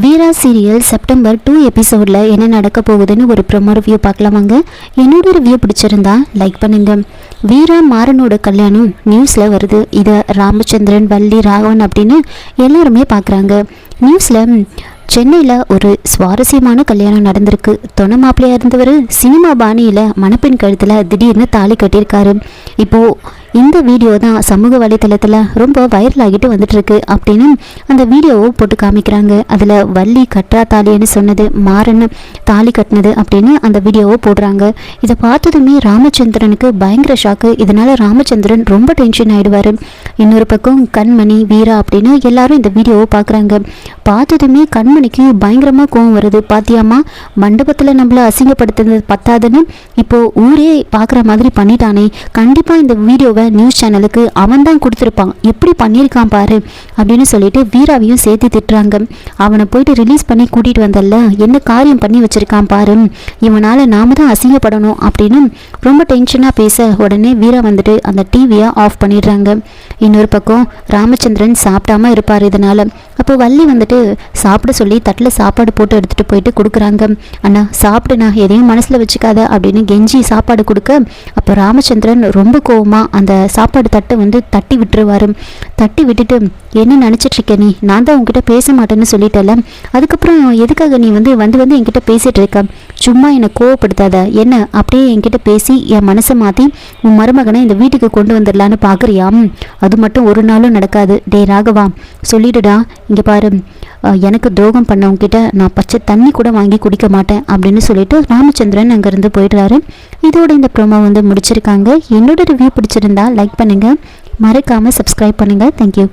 வீரா serial September two எபிசோடில் என்ன நடக்க போகுதுன்னு ஒரு ப்ரொமோ ரிவ்யூ பார்க்கலாமாங்க? என்னோட ரிவ்யூ பிடிச்சிருந்தா லைக் பண்ணுங்க. வீரா மாறனோட கல்யாணம் நியூஸில் வருது. இதை ராமச்சந்திரன் வள்ளி ராகவன் அப்படின்னு எல்லாருமே பார்க்குறாங்க. நியூஸில் சென்னையில் ஒரு சுவாரஸ்யமான கல்யாணம் நடந்திருக்கு. தொண மாப்பிள்ளையாக இருந்தவர் சினிமா பாணியில் மணப்பெண் கழுத்தில் திடீர்னு தாலி கட்டியிருக்காரு. இப்போது இந்த வீடியோ தான் சமூக வலைத்தளத்தில் ரொம்ப வைரல் ஆகிட்டு வந்துட்டுருக்கு அப்படின்னு அந்த வீடியோவை போட்டு காமிக்கிறாங்க. அதில் வள்ளி கற்றா தாலின்னு சொன்னது மாறன்னு தாலி கட்டினது அப்படின்னு அந்த வீடியோவை போடுறாங்க. இதை பார்த்ததுமே ராமச்சந்திரனுக்கு பயங்கர ஷாக்கு இதனால் ராமச்சந்திரன் ரொம்ப டென்ஷன் ஆகிடுவார் இன்னொரு பக்கம் கண்மணி வீரா அப்படின்னு எல்லாரும் இந்த வீடியோவை பார்க்குறாங்க. பார்த்ததுமே கண்மணிக்கு பயங்கரமாக கோவம் வருது. பாத்தியாமா மண்டபத்தில் நம்மளை அசிங்கப்படுத்துறது பத்தாதுன்னு இப்போது ஊரே பார்க்குற மாதிரி பண்ணிட்டானே. கண்டிப்பாக இந்த வீடியோவை நியூஸ் சேனலுக்கு அவன் தான் கொடுத்துருப்பான். எப்படி பண்ணியிருக்கான் பாரு அப்படின்னு சொல்லிட்டு வீராவையும் சேர்த்து திட்டுறாங்க. அவனை போயிட்டு ரிலீஸ் பண்ணி கூட்டிகிட்டு வந்தல்ல என்ன காரியம் பண்ணி வச்சுருக்கான் பாரு. இவனால் நாம தான் அசிங்கப்படணும் அப்படின்னு ரொம்ப டென்ஷனாக பேச உடனே வீரா வந்துட்டு அந்த டிவியை ஆஃப் பண்ணிடுறாங்க. இன்னொரு பக்கம் ராமச்சந்திரன் சாப்பிடாம இருப்பார் இதனால். அப்போ வள்ளி வந்துட்டு சாப்பிட சொல்லி தட்டில் சாப்பாடு போட்டு எடுத்துகிட்டு போயிட்டு கொடுக்குறாங்க. அண்ணா சாப்பிடுண்ணா எதையும் மனசில் வச்சுக்காத அப்படின்னு கெஞ்சி சாப்பாடு கொடுக்க அப்போ ராமச்சந்திரன் ரொம்ப கோவமாக அந்த சாப்பாடு தட்டை வந்து தட்டி விட்டுருவாரு. தட்டி விட்டுட்டு என்ன நினச்சிட்ருக்க நீ? நான் தான் உங்ககிட்ட பேச மாட்டேன்னு சொல்லிட்டேல அதுக்கப்புறம் எதுக்காக நீ வந்து வந்து வந்து என்கிட்ட பேசிகிட்டு இருக்க சும்மா என்னை கோவப்படுத்தாத. என்ன அப்படியே என்கிட்ட பேசி என் மனசை மாற்றி உன் மருமகனை இந்த வீட்டுக்கு கொண்டு வந்துடலான்னு பார்க்குறியாம் அது மட்டும் ஒரு நாளும் நடக்காது. டே ராகவா சொல்லிடுடா. இங்கே பாரு. எனக்கு துரோகம் பண்ணவங்கிட்ட நான் பச்சை தண்ணி கூட வாங்கி குடிக்க மாட்டேன் அப்படின்னு சொல்லிட்டு ராமச்சந்திரன் அங்கேருந்து போயிடுறாரு. இதோட இந்த ப்ரோமோ வந்து முடிச்சிருக்காங்க. என்னோட ரிவ்யூ பிடிச்சிருந்தா லைக் பண்ணுங்கள் மறக்காமல் சப்ஸ்கிரைப் பண்ணுங்கள் தேங்க்யூ